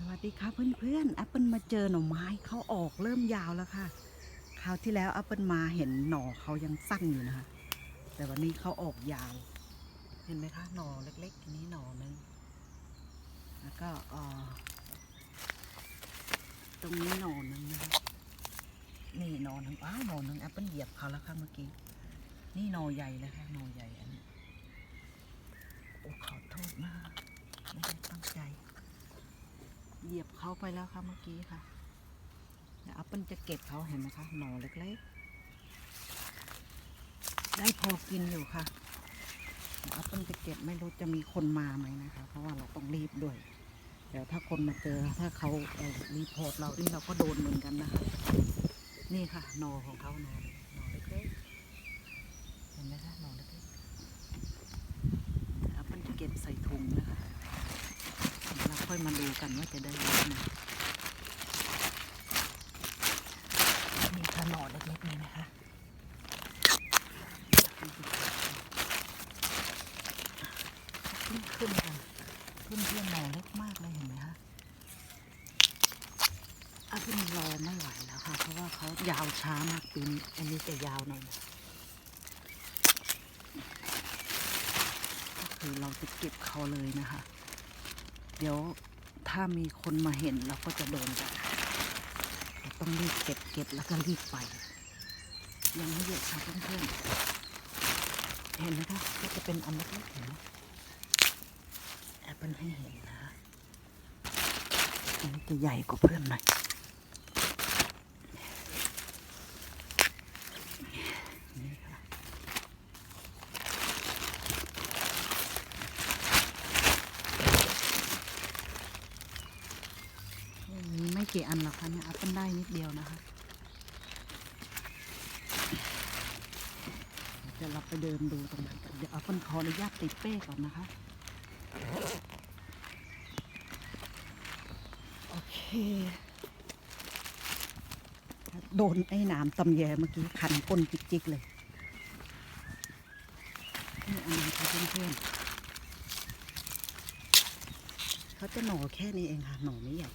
สวัสดีค่ะเพื่อนๆแอปเปิลมาเจอหน่อไม้เขาออกเริ่มยาวแล้วค่ะ คราวที่แล้วแอปเปิลมาเห็นหน่อเขายังสั้นอยู่นะคะ แต่วันนี้เขาออกยาว เห็นไหมคะหน่อเล็กๆนี้หน่อนึงแล้วก็ตรงนี้หน่อนึงนะคะนี่หน่อนึงอ้าวหน่อนึงแอปเปิลเหยียบเขาแล้วค่ะเมื่อกี้นี่หน่อใหญ่เลยค่ะหน่อใหญ่อันนี้โอ้ขอโทษมากไม่ได้ตั้งใจ เหยียบเขาไปแล้วค่ะเมื่อกี้ค่ะเดี๋ยวแอปเปิลจะเก็บเขาเห็นไหมคะหน่อเล็กๆ ได้พอกินอยู่ค่ะเดี๋ยวแอปเปิลจะเก็บไม่รู้จะมีคนมาไหมนะคะ เพราะว่าเราต้องรีบด้วย เดี๋ยวถ้าคนมาเจอถ้าเขาเรีพอร์ตเรานี่เราก็โดนเหมือนกันนะคะ นี่ค่ะหน่อของเขาหน่อหน่อเล็กๆเห็นไหมคะหน่อเล็กๆแอปเปิลจะเก็บใส่ถุงนะคะ เราค่ อยมาดูกันว่าจะได้เยอะไหมมีขนอดเล็กๆเลยนะคะขึ้นขึ้นกันขึ้นเพื่อนหน่อเล็กมากเลยเห็นไหมคะอาขึ้นรอไม่ไหวแล้วค่ะ เพราะว่าเขายาวช้ามากปีนี้อันนี้จะยาวหน่อยก็คือเราจะเก็บเขาเลยนะคะ เดี๋ยวถ้ามีคนมาเห็นเราก็จะโดนกันเราต้องรีบเก็บเก็บแล้วก็รีบไป ยังไม่เยอะค่ะเพื่อนๆเห็นไหมคะก็จะเป็นอันเล็กๆเห็นไหมแอปเปิลให้เห็นนะคะอันนี้จะใหญ่กว่าเพื่อนหน่อยนี่ค่ะ มีไม่ กี่อันหรอค่ะเนี่ยอัพกันได้นิดเดียวนะคะเดี๋ยวเราไปเดินดูตรงนั้นกันเดี๋ยวเอาเป็นขออนุญาตติดเป้ก่อนนะคะ โอเคโดนไอ้หนามตำแยเมื่อกี้คันก้นจิกๆเลยนี่อันนี้ค่ะเพื่อนๆเขาจะหน่อแค่นี้เองค่ะ หน่อไม่ใหญ่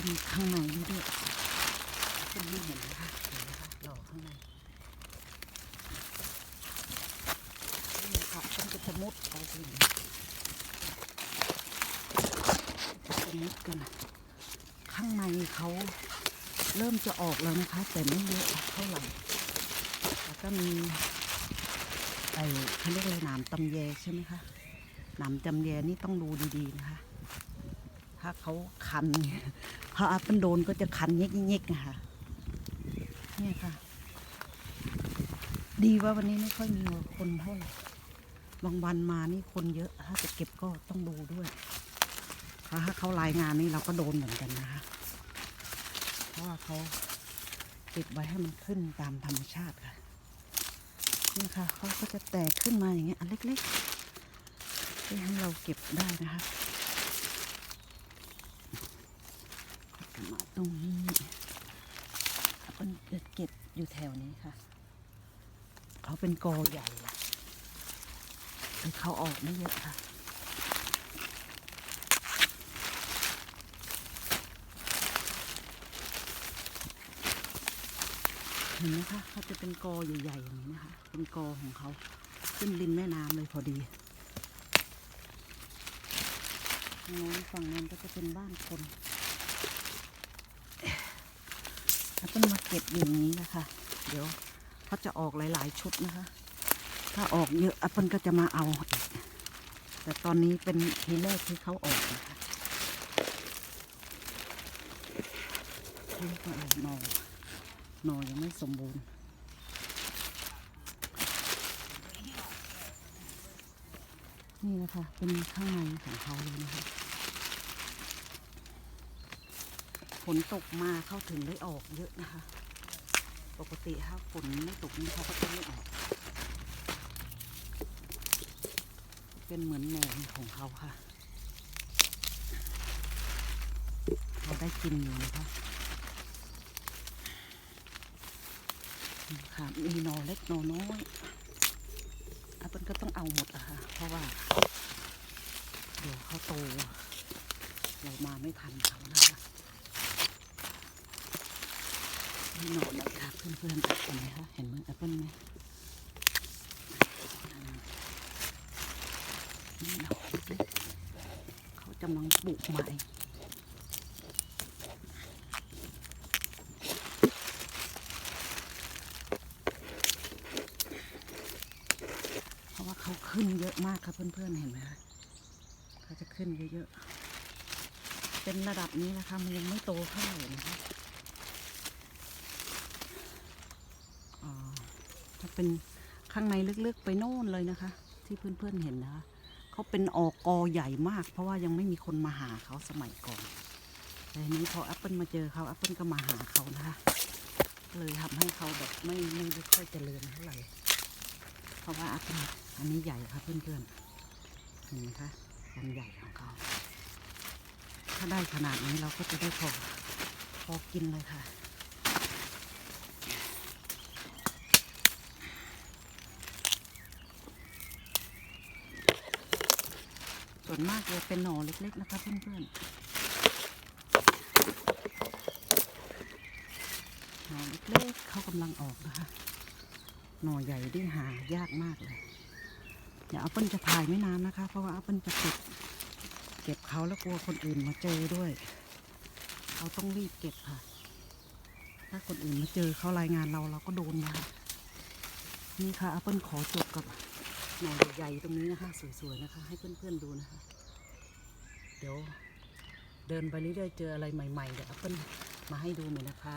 จะมีข้างในนี่ด้วยคุณไม่เห็นนะคะเห็นไหมคะหล่อข้างในนี่ค่ะต้องจะจะมุดไปถึงจะมุดกัน ข้างในเขาเริ่มจะออกแล้วนะคะ แต่ไม่เยอะเท่าไหร่แล้วก็มีไอ้เขาเรียกอะไรหนามตำแยใช่ไหมคะหนามตำแยนี่ต้องดูดีๆนะคะ ถ้าเขาคัน พออัพเป็นโดนก็จะคันเย็กๆนะคะเนี่ยค่ะ ดีว่าวันนี้ไม่ค่อยมีคนเท่าไหร่บางวันมานี่คนเยอะถ้าจะเก็บก็ต้องดูด้วยถ้าเขารายงานนี่เราก็โดนเหมือนกันนะคะเพราะว่าเขาติดไว้ให้มันขึ้นตามธรรมชาติค่ะนี่ค่ะเขาก็จะแตกขึ้นมาอย่างเงี้ยอันเล็กๆเพื่ให้เราเก็บได้นะคะ มา ตรงนี้เป็นเก็บอยู่แถวนี้ค่ะ เขาเป็นกอใหญ่ละแต่เขาออกไม่เยอะค่ะเห็นไหมคะเขาจะเป็นกอใหญ่ๆอย่างนี้นะคะ เป็นกอของเขาขึ้นริมแม่น้ำเลยพอดีโน้นฝั่งนั้นก็จะเป็นบ้านคน แล้วก็มาเก็บอย่างนี้นะคะ เดี๋ยวเขาจะออกหลาย ๆ ชุดนะคะ ถ้าออกเยอะแอปเปิลก็จะมาเอาอีกแต่ตอนนี้เป็นทีแรกที่เขาออกนะคะนี่ก็เอาหนอนอยังไม่สมบูรณ์นี่นะคะเป็นข้างในของเขาเลยนะคะ ฝ นตกมาเข้าถึงได้ออกเยอะนะคะ ปกติถ้าฝนไม่ตกนี่เขาก็จะไม่ออก เป็นเหมือนแหนงของเขาค่ะเราได้กินอยู่นะคะค่ะมีนอเล็กนอน้อยอาเปิ้ลก็ต้องเอาหมดอะค่ะ เพราะว่า เดี๋ยวดี๋ยวเขาโต เรามาไม่ทันเขา นะคะนี่หนอนเลยค่ะเพื่อนๆเห็นไหมคะเห็นมือแอปเปิ้ลไหมเขากำลังปลูกใหม่เพราะว่าเขาขึ้นเยอะมากครับเพื่อนๆเห็นไหมคะเขาจะขึ้นเยอะๆเป็นระดับนี้นะคะมันยังไม่โตเท่าไหร่นะคะอ่าถ้า เป็นข้างในลึกๆไปโน่นเลยนะคะ ที่เพื่อนๆเห็นนะคะเขาเป็นออกกอใหญ่มาก เพราะว่ายังไม่มีคนมาหาเขาสมัยก่อนแต่นี้พอแอปเปิลมาเจอเขาแอปเปิลก็มาหาเขานะคะเลยทำให้เขาแบบไม่ไม่ไค่อยเจริญเท่าไหร่เพราะว่าแอันอันนี้ใหญ่ครับเพื่อนๆเห็นไหมคะความใหญ่ของเขาถ้าได้ขนาดนี้เราก็จะได้พอพอกินเลยค่ะ วนมากจะเป็นหน่อเล็ก ๆ นะคะเพื่อนๆหน่อเล็กๆเขากำลังออกนะคะหน่อใหญ่ที่หายากมากเลยเดี๋ยวอัปเปิลจะถ่ายไม่นานนะคะ เพราะว่าอัปเปิลจะเก็บเก็บเขาแล้วกลัวคนอื่นมาเจอด้วยเขาต้องรีบเก็บค่ะ ถ้าคนอื่นมาเจอเขารายงานเราเราก็โดนนะคะนี่ค่ะอัปเปิลขอจบกับ หน่อใหญ่ๆตรงนี้นะคะสวยๆนะคะ ให้เพื่อนๆดูนะคะ เดี๋ยวเดินไปเรื่อยๆเจออะไรใหม่ๆเดี๋ยวแอปเปิลมาให้ดูหม่นะคะ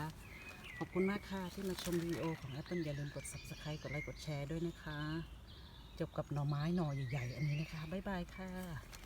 ขอบคุณมากค่ะที่มาชมวิดีโอของแอปเปิลอย่าลืมกด subscribe กดไลค์กดแชร์ด้วยนะคะ จบกับหน่อไม้หน่อใหญ่ๆ อันนี้นะคะ บ๊ายบายค่ะ